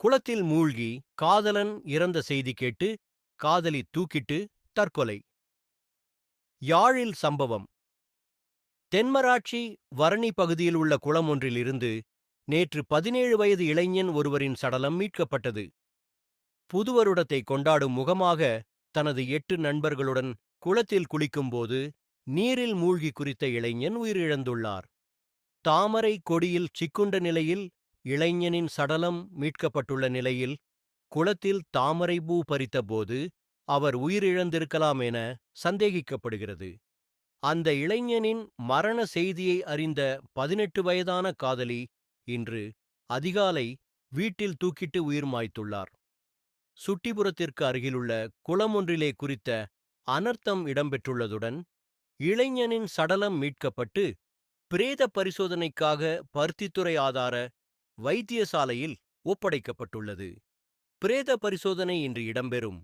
குளத்தில் மூழ்கி காதலன் இறந்த செய்தி கேட்டு காதலி தூக்கிட்டு தற்கொலை. யாழில் சம்பவம். தென்மராட்சி வரணி பகுதியில் உள்ள குளம் ஒன்றிலிருந்து நேற்று பதினேழு வயது இளைஞன் ஒருவரின் சடலம் மீட்கப்பட்டது. புதுவருடத்தை கொண்டாடும் முகமாக தனது எட்டு நண்பர்களுடன் குளத்தில் குளிக்கும்போது நீரில் மூழ்கி குறித்த இளைஞன் உயிரிழந்துள்ளார். தாமரை கொடியில் சிக்குண்ட நிலையில் இளைஞனின் சடலம் மீட்கப்பட்டுள்ள நிலையில் குளத்தில் தாமரை பூ பறித்தபோது அவர் உயிரிழந்திருக்கலாம் என சந்தேகிக்கப்படுகிறது. அந்த இளைஞனின் மரண செய்தியை அறிந்த பதினெட்டு வயதான காதலி இன்று அதிகாலை வீட்டில் தூக்கிட்டு உயிர் மாய்த்துள்ளார். சுட்டிபுரத்திற்கு அருகிலுள்ள குளம் ஒன்றிலே குறித்த அனர்த்தம் இடம்பெற்றுள்ளதுடன் இளைஞனின் சடலம் மீட்கப்பட்டு பிரேத பரிசோதனைக்காக பருத்தித்துறை ஆதார வைத்தியசாலையில் ஒப்படைக்கப்பட்டுள்ளது. பிரேத பரிசோதனை இன்று இடம்பெறும்.